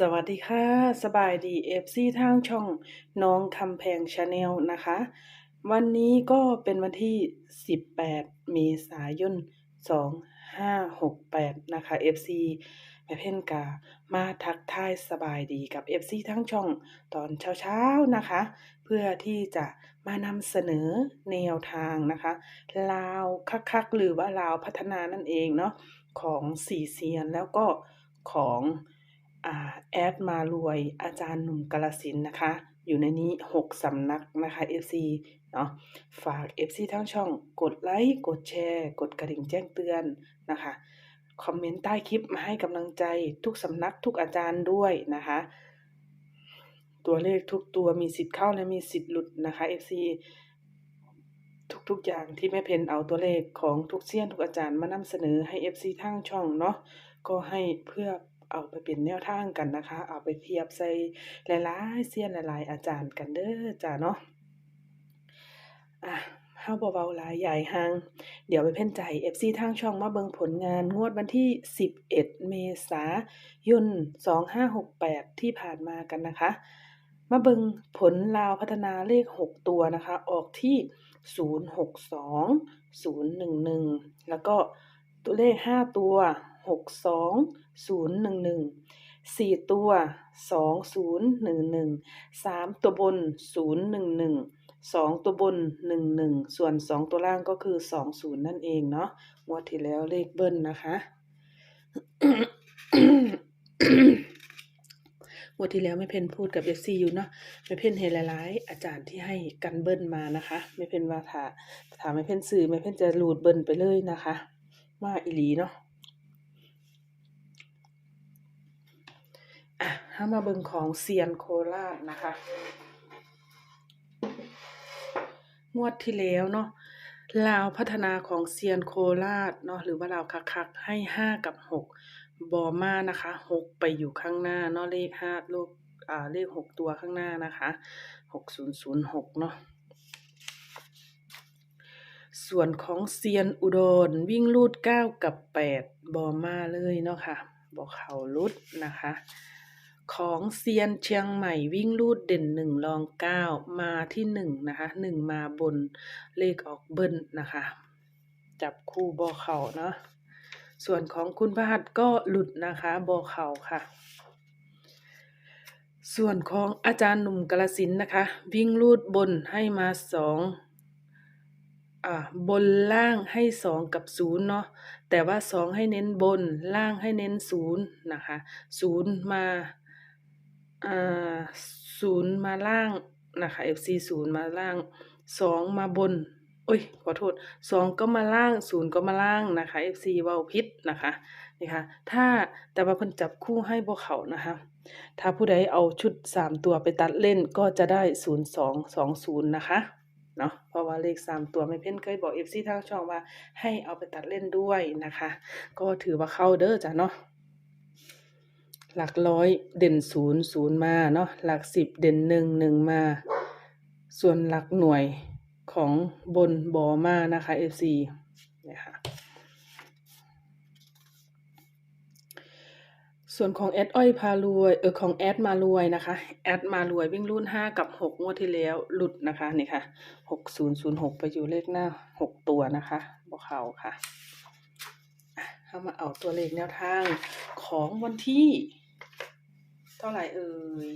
สวัสดีค่ะ สบายดีเอฟซีทางช่องน้องคำแพงชาแนลนะคะ วันนี้ก็เป็นวันที่ 18 เมษายน 2568 นะคะ FC แม่เพ่นกามาทักทายสบายดีกับ FC ทั้งช่องตอนเช้าๆนะคะ เพื่อที่จะมานำเสนอแนวทางนะคะ ลาวคักๆ หรือว่าลาวพัฒนานั่นเองเนาะของสี่เซียนแล้วก็ของ แอดมารวยอาจารย์หนุ่มกาลสินนะคะ อยู่ในนี้ 6สำนักนะคะ FC เนาะฝาก FC ทั้งช่อง กดไลค์ กดแชร์ กดกระดิ่งแจ้งเตือนนะคะ คอมเมนต์ใต้คลิปมาให้กำลังใจทุกสำนักทุกอาจารย์ด้วยนะคะ ตัวเลขทุกตัวมีสิทธิ์เข้าและมีสิทธิ์หลุดนะคะ FC ทุกๆอย่างที่แม่เพนเอาตัวเลขของทุกเซียนทุกอาจารย์มานำเสนอให้ FC ทางช่องเนาะก็ให้เพื่อ เอาไปเป็นแนวทางกันนะคะ เอาไปเทียบใส่หลายๆเซียนหลายๆอาจารย์กันเด้อจ้าเนาะอะเฮาเว้าหลายใหญ่หาง เดี๋ยวไปเพ่นใจ FC ทางช่องมาเบิงผลงานงวดวันที่ 11 เมษายน 2568 ที่ผ่านมากันนะคะ มาเบิงผลลาวพัฒนาเลข 6 ตัวนะคะ ออกที่ 062 011 แล้วก็ตัวเลข 5 ตัว 62 011 4ตัว2011 3ตัวบน011สองตัวบนหนึ่งหนึ่งส่วนสองตัวล่างก็คือสองศูนย์นั่นเองเนาะงวดที่แล้วเลขเบิ้ลนะคะงวดที่แล้วไม่เพนพูดกับเอฟซีอยู่เนาะไม่เพนเห็นหลายอาจารย์ที่ให้กันเบิ้ลมานะคะ ไม่เพนว่าถาถ้าไม่เพนสื่อไม่เพนจะหลูดเบิ้ลไปเลยนะคะ มาอีหลีเนาะ ถ้ามาเบิงของเซียนโคราชนะคะ งวดที่แล้วเนาะลาวพัฒนาของเซียนโคราชเนาะหรือว่าลาวคักๆให้ห้ากับหกบอมานะคะหกไปอยู่ข้างหน้าเนาะเลขห้าลูกอ่าเลขหกตัวข้างหน้านะคะหกศูนย์ศูนย์หกเนาะส่วนของเซียนอุดรวิ่งลูดเก้ากับแปดบอมาเลยเนาะค่ะบอกเขาลุดนะคะ ของเซียนเชียงใหม่วิ่งลูดเด่นหนึ่งรองเก้ามาที่หนึ่งนะคะหนึ่งมาบนเลขออกเบิ้ลนะคะ จับคู่บอเข่าเนาะส่วนของคุณพหัสก็หลุดนะคะบอเข่าค่ะ ส่วนของอาจารย์หนุ่มกาลสินนะคะ วิ่งลูดบนให้มาสองอ่าบนล่างให้สองกับศูนย์เนาะแต่ว่าสองให้เน้นบนล่างให้เน้นศูนย์นะคะศูนย์มา ศูนย์มาล่างนะคะ FC ศูนย์มาล่างสองมาบนโอ้ยขอโทษสองก็มาล่างศูนย์ก็มาล่างนะคะ FC เว้าพิษนะคะนี่ค่ะถ้าแต่ว่าเพิ่นจับคู่ให้พวกเขานะคะถ้าผู้ใดเอาชุดสามตัวไปตัดเล่นก็จะได้ศูนย์สองสองศูนย์นะคะเนาะเพราะว่าเลขสามตัวไม่เพ่นเคยบอก FC ทางช่องว่าให้เอาไปตัดเล่นด้วยนะคะ ก็ถือว่าเข้าเด้อจ้ะเนาะ หลักร้อยเด่นศูนย์ศูนย์มาเนาะหลักสิบเด่นหนึ่งหนึ่งมา ส่วนหลักหน่วยของบนบอมานะคะ FC เนี่ยค่ะส่วนของแอดอ้อยพารวยเออของแอดมารวยนะคะแอดมารวยวิ่งรุ่นห้ากับหกงวดที่แล้วหลุดนะคะนี่ค่ะหกศูนย์ศูนย์หกไปอยู่เลขหน้าหกตัวนะคะบอกเขาค่ะเข้ามาเอาตัวเลขแนวทางของวันที่ ท่าไหร่เอ่ย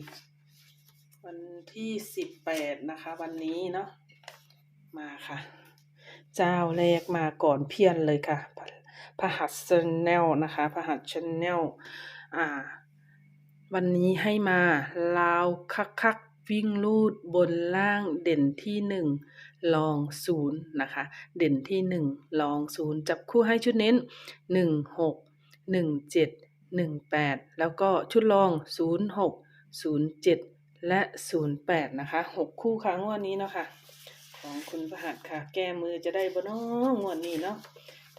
วันที่สิบแปดนะคะ วันนี้เนาะมาค่ะ เจ้าแรกมาก่อนเพียนเลยค่ะพพหัสชแนลนะคะพหัสชแนลอ่า วันนี้ให้มาลาวคักคักวิ่งลูดบนล่างเด่นที่หนึ่งลองศูนย์นะคะ เด่นที่หนึ่งลองศูนย์จับคู่ให้ชุดเน้นหนึ่งหกหนึ่งเจ็ด หนึ่งแปดแล้วก็ชุดรองศูนย์หกศูนย์เจ็ดและศูนย์แปดนะคะหกคู่ครั้งวันนี้เนาะค่ะ ของคุณประหัสค่ะ แก้มือจะได้บ่เน้องวดนี้เนาะ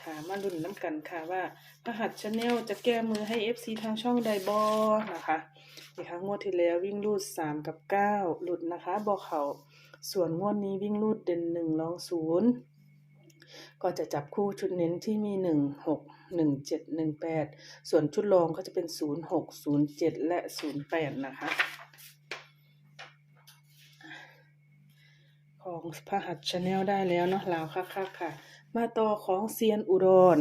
ถามมาลุ้นน้ำกันค่ะว่าประหัสชาแนลจะแก้มือให้ FC ทางช่องใดบอนะคะนี่ค่ะงวดที่แล้ววิ่งรูดสามกับเก้าหลุดนะคะบอเขาส่วนงวดนี้วิ่งรูดเด่นหนึ่งรองศูนย์ ก็จะจับคู่ชุดเน้นที่มีหนึ่งหกหนึ่งเจ็ดหนึ่งแปดส่วนชุดรองก็จะเป็นศูนย์หกศูนย์เจ็ดและศูนย์แปดนะคะ ของพหัสชาแนลได้แล้วเนาะลาวค่ะค่ะค่ะ มาต่อของเซียนอุดร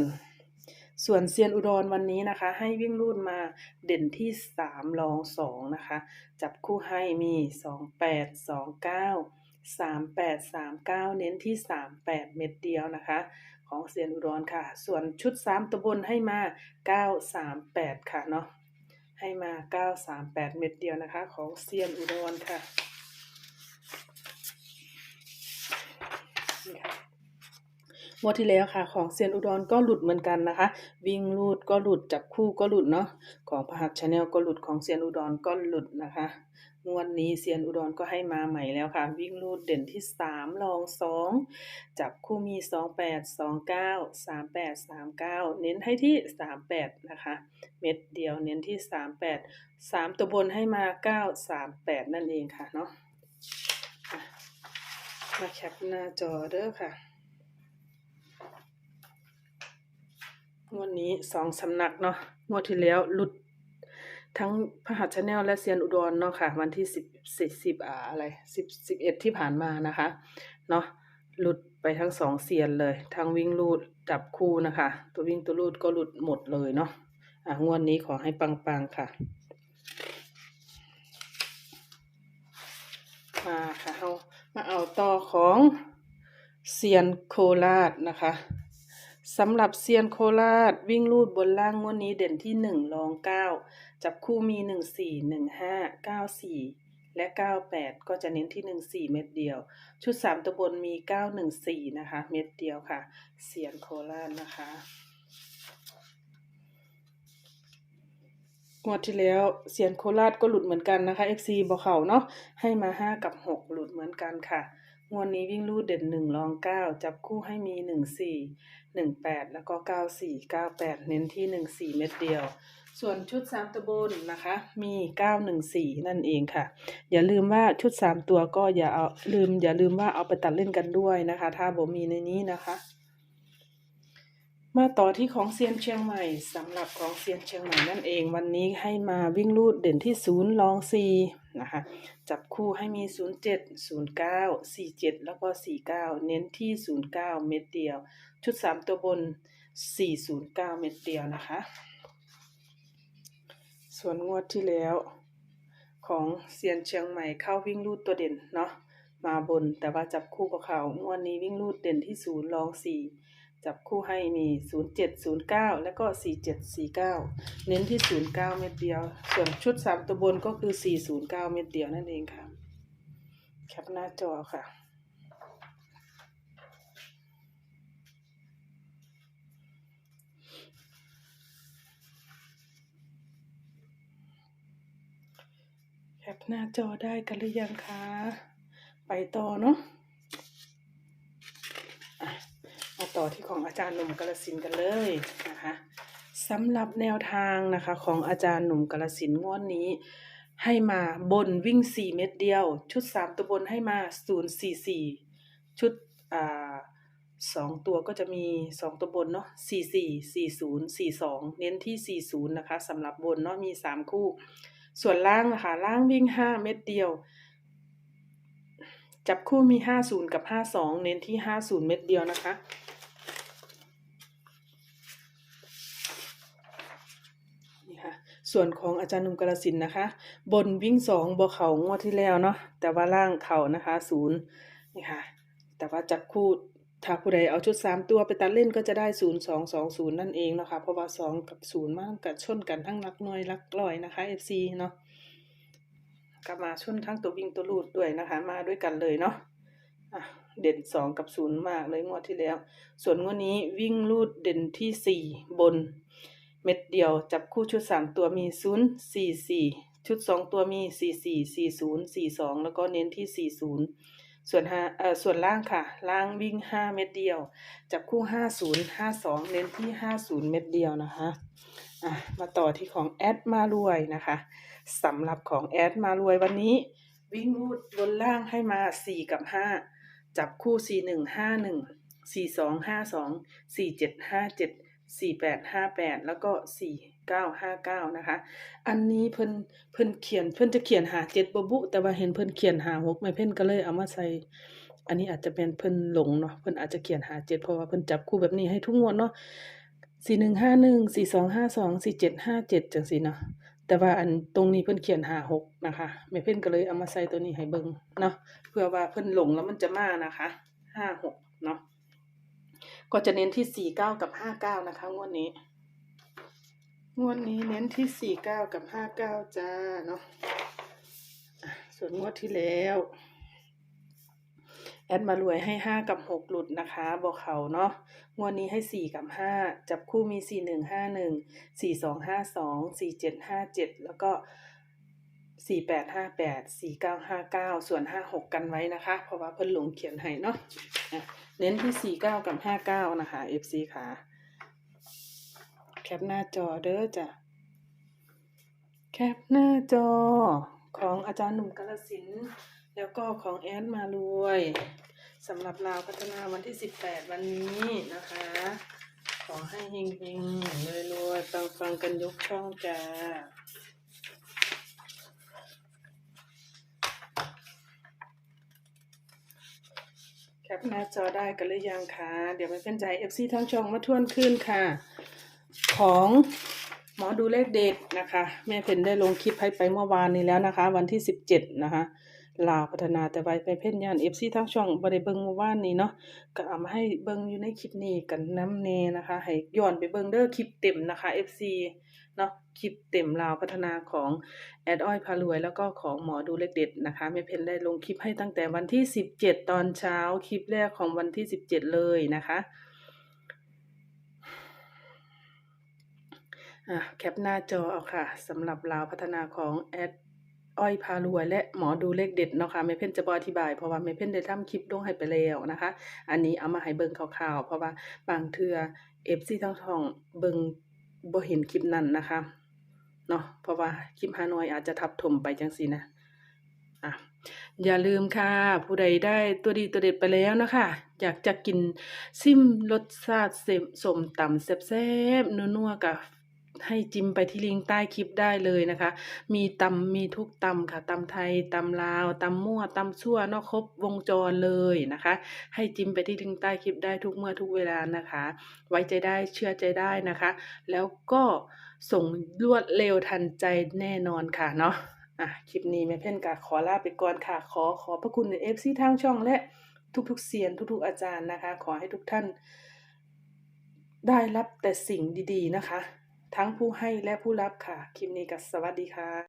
ส่วนเซียนอุดรวันนี้นะคะ ให้วิ่งรูดมาเด่นที่สามรองสองนะคะ จับคู่ให้มีสองแปดสองเก้ามแปดสามเก้าเน้นที่สามแปดเม็ดเดียวนะคะ ของเซียนอุดรค่ะ ส่วนชุดสามตัวบนให้มาเก้าสามแปดค่ะเนาะให้มาเก้าสามแปดเม็ดเดียวนะคะ ของเซียนอุดรค่ะนี่ค่ะงวดที่แล้วค่ะ ของเซียนอุดรก็หลุดเหมือนกันนะคะ วิ่งรูดก็หลุดจับคู่ก็หลุดเนาะของพหัสชาแนลก็หลุดของเซียนอุดรก็หลุดนะคะงวดนนี้เซียนอุดรก็ให้มาใหม่แล้วค่ะ วิ่งรูดเด่นที่สามรองสองจับคู่มีสองแปดสองเก้าสามแปดสามเก้าเน้นให้ที่สามแปดนะคะ เม็ดเดียวเน้นที่สามแปดสามตัวบนให้มาเก้าสามแปดนั่นเองค่ะเนาะมาแคปหน้าจอเด้อค่ะงวดนี้สองสำนักเนาะงวดที่แล้วหลุด ทั้งพระหัตชาแนลและเซียนอุดรเนาะค่ะ วันที่สิบสิบสิบอ่าอะไรสิบสิบเอ็ดที่ผ่านมานะคะ เนาะหลุดไปทั้งสองเซียนเลย ทั้งวิ่งรูดจับคู่นะคะ ตัววิ่งตัวรูดก็หลุดหมดเลยเนาะอะงวดนี้ขอให้ปังๆค่ะ มาค่ะเอามาเอาต่อของเซียนโคราชนะคะ สำหรับเซียนโคราชวิ่งลูดบนล่างงวดนี้เด่นที่หนึ่งรองเก้าจับคู่มีหนึ่งสี่หนึ่งห้าเก้าสี่และเก้าแปดก็จะเน้นที่หนึ่งสี่เม็ดเดียว ชุดสามตัวบนมีเก้าหนึ่งสี่นะคะ เม็ดเดียวค่ะ เซียนโคราชนะคะงวดที่แล้วเซียนโคราชก็หลุดเหมือนกันนะคะ FC บอเขาเนาะให้มาห้ากับหกหลุดเหมือนกันค่ะ งวดนี้วิ่งลูดเด่นหนึ่งรองเก้าจับคู่ให้มีหนึ่งสี่หนึ่งแปดแล้วก็เก้าสี่เก้าแปดเน้นที่หนึ่งสี่เม็ดเดียว ส่วนชุดสามตัวบนนะคะ มีเก้าหนึ่งสี่นั่นเองค่ะ อย่าลืมว่าชุดสามตัวก็อย่าเอาลืม อย่าลืมว่าเอาไปตัดเล่นกันด้วยนะคะ ถ้าบ่มีในนี้นะคะ มาต่อที่ของเซียนเชียงใหม่สำหรับของเซียนเชียงใหม่นั่นเองวันนี้ให้มาวิ่งลูดเด่นที่ศูนย์รองสี่นะคะจับคู่ให้มีศูนย์เจ็ดศูนย์เก้าสี่เจ็ดแล้วก็สี่เก้าเน้นที่ศูนย์เก้าเม็ดเดียว ชุดสามตัวบนสี่ศูนย์เก้าเม็ดเดียวนะคะ ส่วนงวดที่แล้วของเซียนเชียงใหม่เข้าวิ่งลูดตัวเด่นเนาะมาบนแต่ว่าจับคู่กับเขางวดนี้วิ่งลูดเด่นที่ศูนย์รองสี่ จับคู่ให้มีศูนย์เจ็ดศูนย์เก้าแล้วก็สี่เจ็ดสี่เน้นที่ศูนย์เม็ดเดียว ส่วนชุดสามตัวบนก็คือสี่ศูนย์เก้าเม็ดเดียวนั่นเองค่ะ แคปหน้าจอค่ะ แคปหน้าจอได้กันหรือยังคะ ไปต่อเนาะอะมา ต่อที่ของอาจารย์หนุ่มกาลสินกันเลยนะคะสำหรับแนวทางนะคะของอาจารย์หนุ่มกาลสินงวดนี้ ให้มาบนวิ่ง 4 เม็ดเดียว ชุด 3 ตัวบนให้มา 044 ชุดอ่าสองตัวก็จะมี 2 ตัวบนเนาะ44 40 42 เน้นที่ 40 นะคะสำหรับบนเนาะมี 3 คู่ ส่วนล่างนะคะล่างวิ่ง 5 เม็ดเดียว จับคู่มี 50 กับ 52 เน้นที่ 50 เม็ดเดียวนะคะ นี่ค่ะ ส่วนของอาจารย์หนุ่มกาลสินนะคะ บนวิ่งสองบเขางวดที่แล้วเนาะแต่ว่าล่างเขานะคะศูนย์นี่ค่ะ แต่ว่าจับคู่ถ้าผู้ใดเอาชุดสามตัวไปตัดเล่นก็จะได้ศูนย์สองสองศูนย์นั่นเองเนาะค่ะเพราะว่าสองกับศูนย์มันกัดชนกันทั้งนักหน่วยลักลอยนะคะ FC เนาะก็มาชนทั้งตัววิ่งตัวลูดด้วยนะคะ มาด้วยกันเลยเนาะะเด่นสองกับศูนย์มากเลยงวดที่แล้ว ส่วนงวดนี้วิ่งลูดเด่นที่สี่บน เม็ดเดียวจับคู่ชุดสามตัวมีศูนย์สี่สี่ชุดสองตัวมีสี่สี่สี่ศูนย์สี่สองแล้วก็เน้นที่สี่ศูนย์ส่วนห้าเอ่อส่วนล่างค่ะ ล่างวิ่งห้าเม็ดเดียว จับคู่ห้าศูนย์ห้าสองเน้นที่ห้าศูนย์เม็ดเดียวนะคะอะมาต่อที่ของแอดมารวยนะคะสำหรับของแอดมารวยวันนี้ วิ่งรูดบนล่างให้มาสี่กับห้าจับคู่สี่หนึ่งห้าหนึ่งสี่สองห้าสองสี่เจ็ดห้าเจ็ด 4858 แล้วก็ 4959 นะคะ อันนี้เพิ่นเพิ่นเขียนเพิ่นจะเขียนหา7บ่บุ แต่ว่าเห็นเพิ่นเขียนหา6แม่เพิ่นก็เลยเอามาใส่ อันนี้อาจจะเป็นเพิ่นหลงเนาะ เพิ่นอาจจะเขียนหา7เพราะว่าเพิ่นจับคู่แบบนี้ให้ทุกงวดเนาะ4151 4252 4757จังซี่สองห้าสองสี่เจ็ดห้าเจ็ดจังสีเนาะ แต่ว่าอันตรงนี้เพิ่นเขียนหา6นะคะแม่เพิ่นก็เลยเอามาใส่ตัวนี้ให้เบิงเนาะ เพื่อว่าเพิ่นหลงแล้วมันจะมานะคะ56เนาะ ก็จะเน้นที่สี่เก้ากับห้าเก้านะคะ งวดนี้ งวดนี้เน้นที่สี่เก้ากับห้าเก้าจ้าเนาะส่วนงวดที่แล้ว แอดมารวยให้ห้ากับหกหลุดนะคะบอกเขาเนาะงวดนี้ให้สี่กับห้าจับคู่มีสี่หนึ่งห้าหนึ่งสี่สองห้าสองสี่เจ็ดห้าเจ็ดแล้วก็สี่แปดห้าแปดสี่เก้าห้าเก้าส่วนห้าหกกันไว้นะคะ เพราะว่าเพิ่นหลงเขียนให้เนาะ เน้นที่ 49 กับ 59 นะคะ FC ค่ะ แคปหน้าจอเด้อจ้ะ แคปหน้าจอของอาจารย์หนุ่มกาลสิน แล้วก็ของแอดมารวยสำหรับลาวพัฒนาวันที่ 18 วันนี้นะคะ ขอให้เฮงๆรวยๆฟังๆกันยกช่องจ้า แคปหน้าจอได้กันหรือยังคะเดี๋ยวไม่เป็นใจ FC ทั้งช่องมาทวนขึ้นค่ะ ของหมอดูเลขเด็ดนะคะ แม่เพนได้ลงคลิปให้ไปเมื่อวานนี้แล้วนะคะ วันที่17นะคะลาวพัฒนาแต่ไว้ไปเพ่นยาน FC ทั้งช่องบ่ได้เบิงเมื่อวานนี้เนาะก็เอามาให้เบิงอยู่ในคลิปนี้กันน้ำเนนะคะ ให้ย้อนไปเบิงเด้อคลิปเต็มนะคะ FC เนาะคลิปเต็มลาวพัฒนาของแอดอ้อยพารวย แล้วก็ของหมอดูเลขเด็ดนะคะแม่เพนได้ลงคลิปให้ตั้งแต่วันที่ 17 ตอนเช้าคลิปแรกของวันที่ 17 เลยนะคะแคปหน้าจอเอาค่ะสำหรับลาวพัฒนาของแอดอ้อยพารวยและหมอดูเลขเด็ดเนาะค่ะแม่เพ่นจะบอธิบายเพราะว่าแม่เพ่นได้ทำคลิปลงให้ไปแล้วนะคะ อันนี้เอามาให้เบิ่งคร่าวๆเพราะว่าบางเทื่อ FC ทั้งช่องเบิ่ง บ่เห็นคลิปนั้นนะคะเนาะเพราะว่าคลิปฮานอยอาจจะทับถมไปจังสีนะอะอย่าลืมค่ะ ผู้ใดได้ตัวดีตัวเด็ดไปแล้วนะคะ อยากจะกินซิมรสชาติเสมสมตำแซ่บๆนัวๆกับ ให้จิ้มไปที่ลิงก์ใต้คลิปได้เลยนะคะ มีตำมีทุกตำค่ะตำไทยตำลาวตำมั่วตำชั่วนอกครบวงจรเลยนะคะ ให้จิ้มไปที่ลิงก์ใต้คลิปได้ทุกเมื่อทุกเวลานะคะ ไว้ใจได้เชื่อใจได้นะคะ แล้วก็ส่งรวดเร็วทันใจแน่นอนค่ะเนาะอะคลิปนี้แม่เพ่นกะขอลาไปก่อนค่ะ ขอขอพระคุณในเอฟซีทางช่องและทุกๆเสียนทุกๆอาจารย์นะคะ ขอให้ทุกท่านได้รับแต่สิ่งดีๆนะคะ ทั้งผู้ให้และผู้รับค่ะ คลิปนี้ก็สวัสดีค่ะ